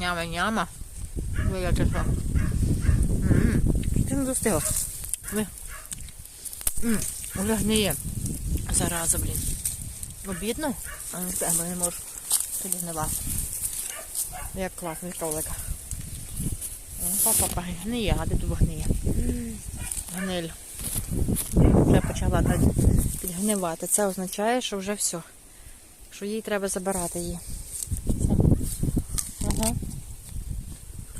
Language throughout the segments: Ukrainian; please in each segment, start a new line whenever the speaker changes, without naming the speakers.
Няма, няма. Виявляється, що. Це не. Ммм, вже гниє. Зараза, блін. Обідно, а не те, бо я не можу. Тоді гнила. Як класний кролика. Папа, гниє, а де тут гниє? Гниль. Вже почала підгнивати. Це означає, що вже все. Що їй треба забирати її. Все. Ага.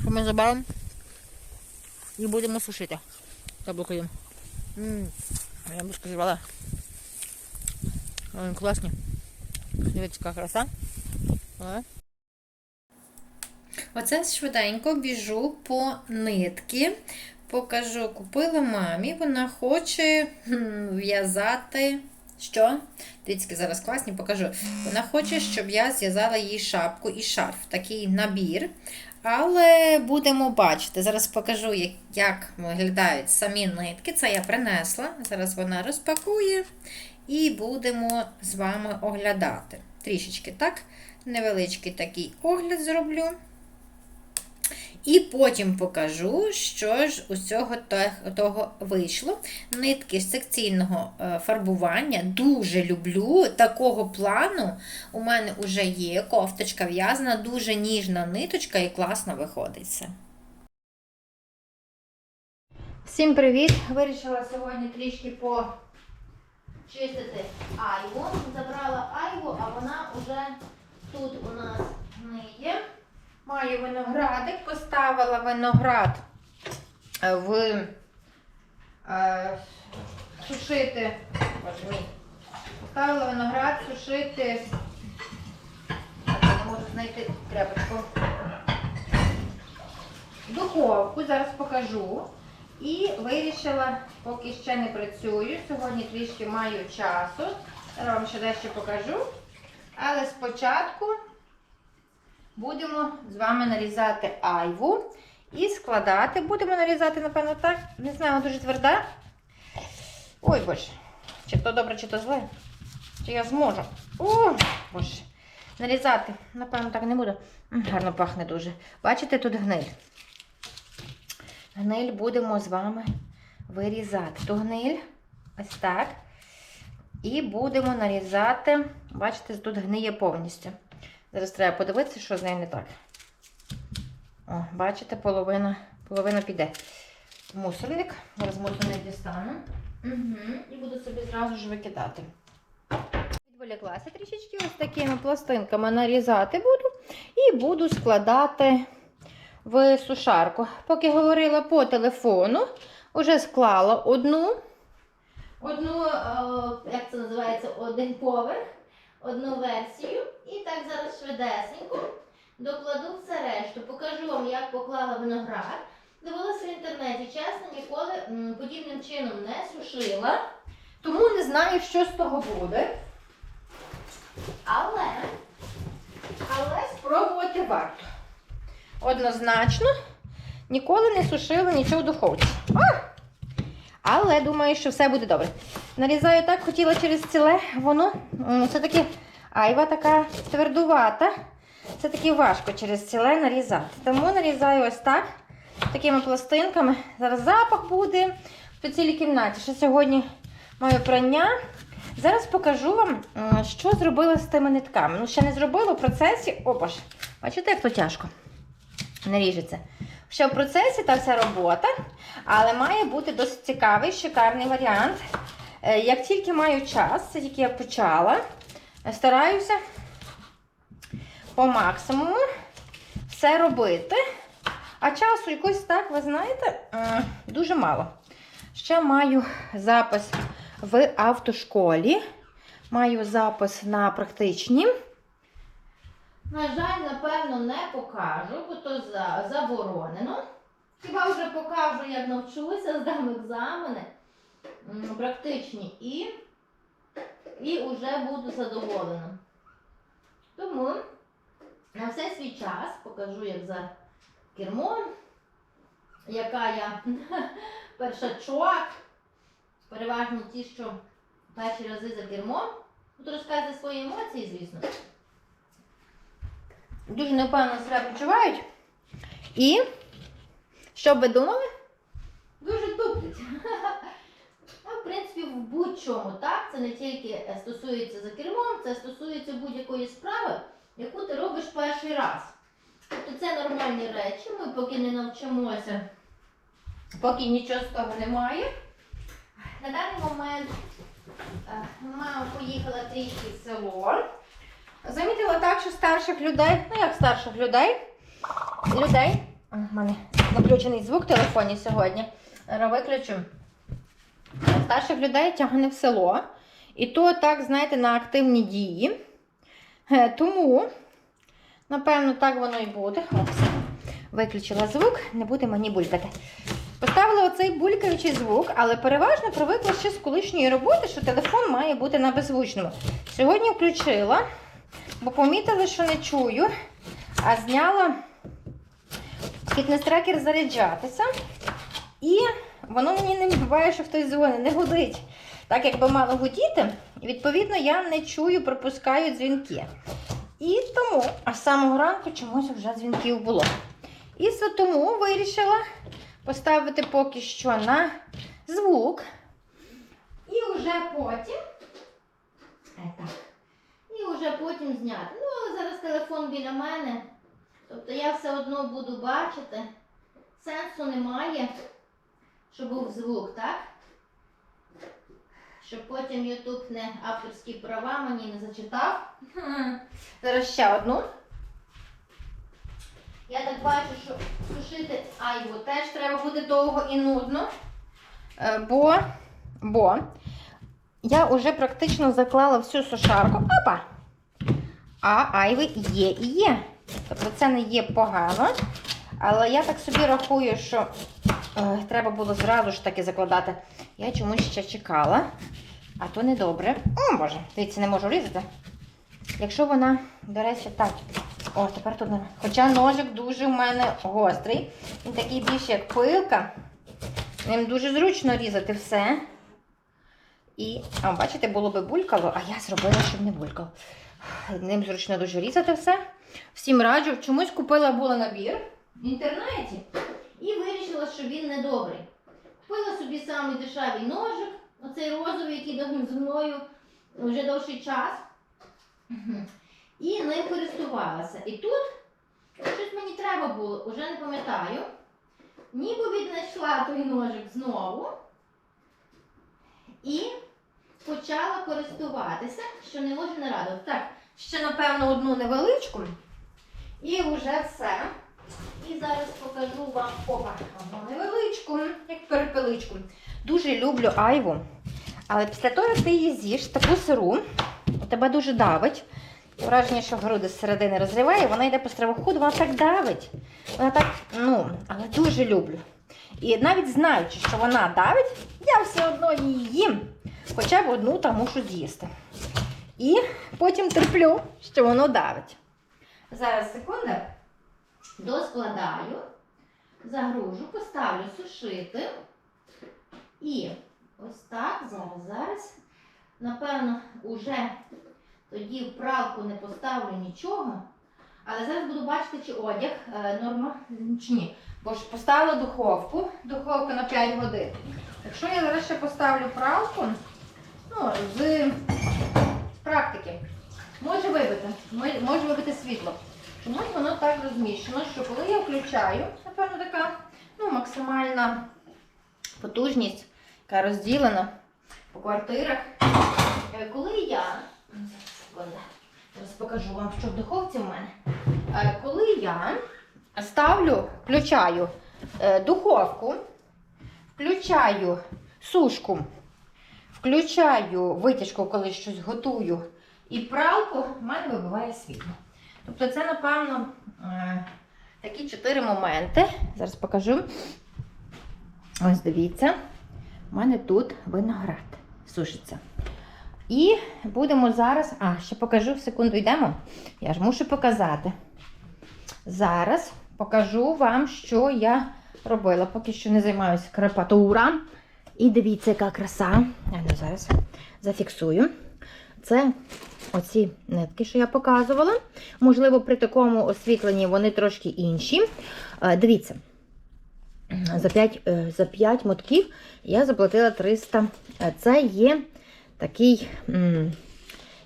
Що ми заберемо і будемо сушити. Яблуко Ммм, яблучко зірвала. Вони класні. Дивіться, яка краса.
Оце швиденько біжу по нитки. Покажу, купила мамі. Вона хоче в'язати. Що? Дивіться, зараз класні, покажу. Вона хоче, щоб я зв'язала їй шапку і шарф, такий набір. Але будемо бачити. Зараз покажу, як, виглядають самі нитки. Це я принесла. Зараз вона розпакує. І будемо з вами оглядати. Трішечки, так? Невеличкий такий огляд зроблю. І потім покажу, що ж у цього того вийшло. Нитки секційного е, фарбування дуже люблю. Такого плану у мене вже є кофточка в'язана, дуже ніжна ниточка і класно виходить все. Всім привіт! Вирішила сьогодні трішки почистити айву. Забрала айву, а вона вже тут у нас гниє. Маю виноградик, поставила виноград е, в е, сушити. Поставила виноград сушити. Не можу знайти тряпочку. Духовку, зараз покажу. І вирішила, поки ще не працюю. Сьогодні трішки маю часу. Зараз вам ще дещо покажу. Але спочатку будемо з вами нарізати айву і складати. Будемо нарізати, напевно, так. Не знаю, вона дуже тверда. Ой, боже. Чи то добре, чи то зле. Чи я зможу. О, боже. Нарізати, напевно, так не буду. Гарно пахне дуже. Бачите, тут гниль. Гниль будемо з вами вирізати. Ту гниль, ось так. І будемо нарізати. Бачите, тут гниє повністю. Зараз треба подивитися, що з нею не так. О, бачите, половина, половина піде мусорник. Зараз мусорник дістану. Угу. І буду собі зразу ж викидати. Відволіклася трішечки ось такими пластинками нарізати буду. І буду складати в сушарку. Поки говорила по телефону, вже склала одну. Одну, е, як це називається, один поверх одну версію. І так зараз швидесенько докладу все решту. Покажу вам, як поклала виноград. Дивилася в інтернеті, чесно, ніколи подібним чином не сушила. Тому не знаю, що з того буде. Але, але спробувати варто. Однозначно, ніколи не сушила нічого в духовці. А! Але думаю, що все буде добре. Нарізаю так, хотіла через ціле, воно все-таки айва така твердувата. Це таки важко через ціле нарізати. Тому нарізаю ось так, такими пластинками. Зараз запах буде по цілій кімнаті. Ще сьогодні маю прання. Зараз покажу вам, що зробила з тими нитками. Ну, ще не зробила в процесі. Опа ж, бачите, як то тяжко. Не ріжеться. Ще в процесі та вся робота, але має бути досить цікавий, шикарний варіант. Е, Як тільки маю час, тільки я почала, е, стараюся по максимуму все робити. А часу якось так, ви знаєте, е, дуже мало. Ще маю запис в автошколі, маю запис на практичні. Напевно, не покажу, бо то заборонено. Хіба вже покажу, як навчуся, здам екзамени практичні і, і вже буду задоволена. Тому на все свій час покажу, як за кермом, яка я першачок, переважно ті, що перші рази за кермом. Буду розказувати свої емоції, звісно. Дуже непевно себе почувають. І що ви думали? Дуже туплять. В принципі, в будь-чому, так? Це не тільки е, стосується за кермом, це стосується будь-якої справи, яку ти робиш перший раз. Тобто це нормальні речі, ми поки не навчимося, поки нічого з того немає. На даний момент е, мама поїхала трішки в село. Замітила так, що старших людей, ну як старших людей, людей. У мене включений звук в телефоні сьогодні. Виключу. Старших людей тягне в село. І то так, знаєте, на активні дії. Е, Тому, напевно, так воно і буде. О, все. Виключила звук, не буде мені булькати. Поставила оцей булькаючий звук, але переважно привикла ще з колишньої роботи, що телефон має бути на беззвучному. Сьогодні включила, бо помітила, що не чую, а зняла фітнес-трекер заряджатися. І воно мені не буває, що хтось дзвонить, не гудить. Так як би мало гудіти, відповідно я не чую, пропускаю дзвінки. І тому, а з самого ранку чомусь вже дзвінків було. І тому вирішила поставити поки що на звук. І вже потім. Е, так. І вже потім зняти. Ну, але зараз телефон біля мене. Тобто я все одно буду бачити. Сенсу немає, щоб був звук, так? Щоб потім Ютуб не авторські права мені не зачитав. Зараз ще одну. Я так бачу, що сушити айву теж треба буде довго і нудно. Е, Бо, бо я вже практично заклала всю сушарку. Опа! А айви є і є. Тобто це не є погано. Але я так собі рахую, що е, треба було зразу ж таки закладати. Я чомусь ще чекала, а то не добре. О, Боже, дивіться, не можу різати. Якщо вона, до речі, так. О, тепер тут нормально. Хоча ножик дуже в мене гострий. Він такий більш як пилка. Ним дуже зручно різати все. І, а бачите, було би булькало, а я зробила, щоб не булькало. Ним зручно дуже різати все. Всім раджу. Чомусь купила була набір в інтернеті і вирішила, що він не добрий. Купила собі самий дешевий ножик, оцей розовий, який зі мною вже довший час. І ним користувалася. І тут щось мені треба було, вже не пам'ятаю. Ніби віднайшла той ножик знову і почала користуватися, що не можу не радувати. Так, ще напевно одну невеличку. І вже все. І зараз покажу вам одну невеличку, як перепеличку. Дуже люблю айву. Але після того, як ти її з'їш, таку сиру, тебе дуже давить. Враження, що груди з середини розриває, вона йде по стравоходу, вона так давить. Вона так, ну, але дуже люблю. І навіть знаючи, що вона давить, я все одно її їм. Хоча б одну там мушу з'їсти. І потім терплю, що воно давить. Зараз секунду. Доскладаю, загружу, поставлю сушити. І ось так, зараз, зараз. Напевно, уже тоді в пралку не поставлю нічого. Але зараз буду бачити, чи одяг е, норма чи ні. Бо ж поставила духовку, духовка на 5 годин. Якщо я зараз ще поставлю пралку, ну, з, практики, може вибити, може вибити світло. Чомусь воно так розміщено, що коли я включаю, напевно, така ну, максимальна потужність, яка розділена по квартирах. Е, Коли я. Зараз покажу вам, що в духовці в мене. Е, Коли я ставлю, включаю е, духовку, включаю сушку, включаю витяжку, коли щось готую, і пралку, в мене вибиває світло. Тобто це, напевно, е, такі чотири моменти. Зараз покажу. Ось дивіться, у мене тут виноград сушиться. І будемо зараз. А, ще покажу секунду, йдемо. Я ж мушу показати. Зараз покажу вам, що я робила. Поки що не займаюся крепатура. І дивіться, яка краса. Я зараз зафіксую. це оці нитки, що я показувала. Можливо, при такому освітленні вони трошки інші. Е, Дивіться, за 5, за 5 мотків я заплатила 300. Е, Це є такий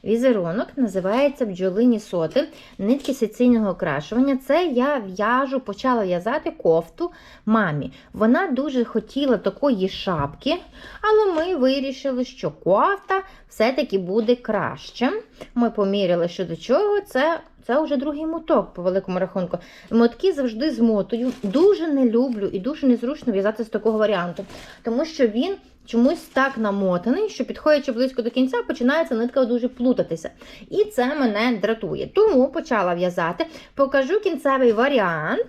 візерунок, називається бджолині соти, нитки секційного окрашування. Це я в'яжу, почала в'язати кофту мамі. Вона дуже хотіла такої шапки, але ми вирішили, що кофта все-таки буде краще. Ми поміряли, що до чого. Це, це вже другий моток, по великому рахунку. Мотки завжди змотую. Дуже не люблю і дуже незручно в'язати з такого варіанту, тому що він. Чомусь так намотаний, що підходячи близько до кінця, починається нитка дуже плутатися. І це мене дратує. Тому почала в'язати. Покажу кінцевий варіант,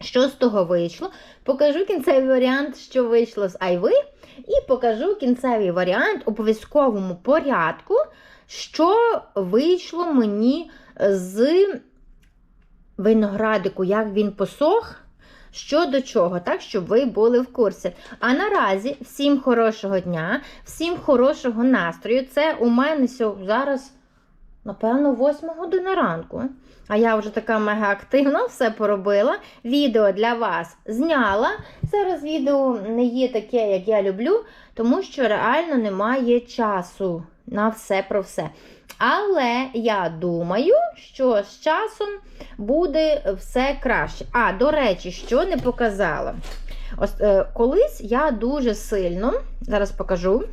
що з того вийшло. Покажу кінцевий варіант, що вийшло з айви. І покажу кінцевий варіант у обов'язковому порядку, що вийшло мені з виноградику, як він посох. Що до чого, так, щоб ви були в курсі. А наразі всім хорошого дня, всім хорошого настрою. Це у мене зараз, напевно, 8 година ранку. А я вже така мега активна, все поробила. Відео для вас зняла. Зараз відео не є таке, як я люблю, тому що реально немає часу на все про все. Але я думаю, що з часом буде все краще. А, до речі, що не показала. Ось, е, колись я дуже сильно, зараз покажу.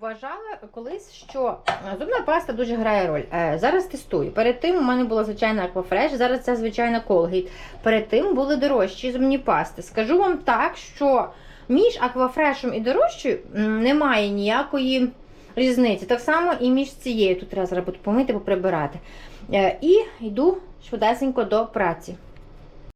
Вважала колись, що зубна паста дуже грає роль. Е, зараз тестую. Перед тим у мене була звичайна Aquafresh, зараз це звичайна Colgate. Перед тим були дорожчі зубні пасти. Скажу вам так, що між аквафрешем і дорожчою немає ніякої різниці. Так само і між цією. Тут треба зараз помити, поприбирати. Е, І йду швидесенько до праці.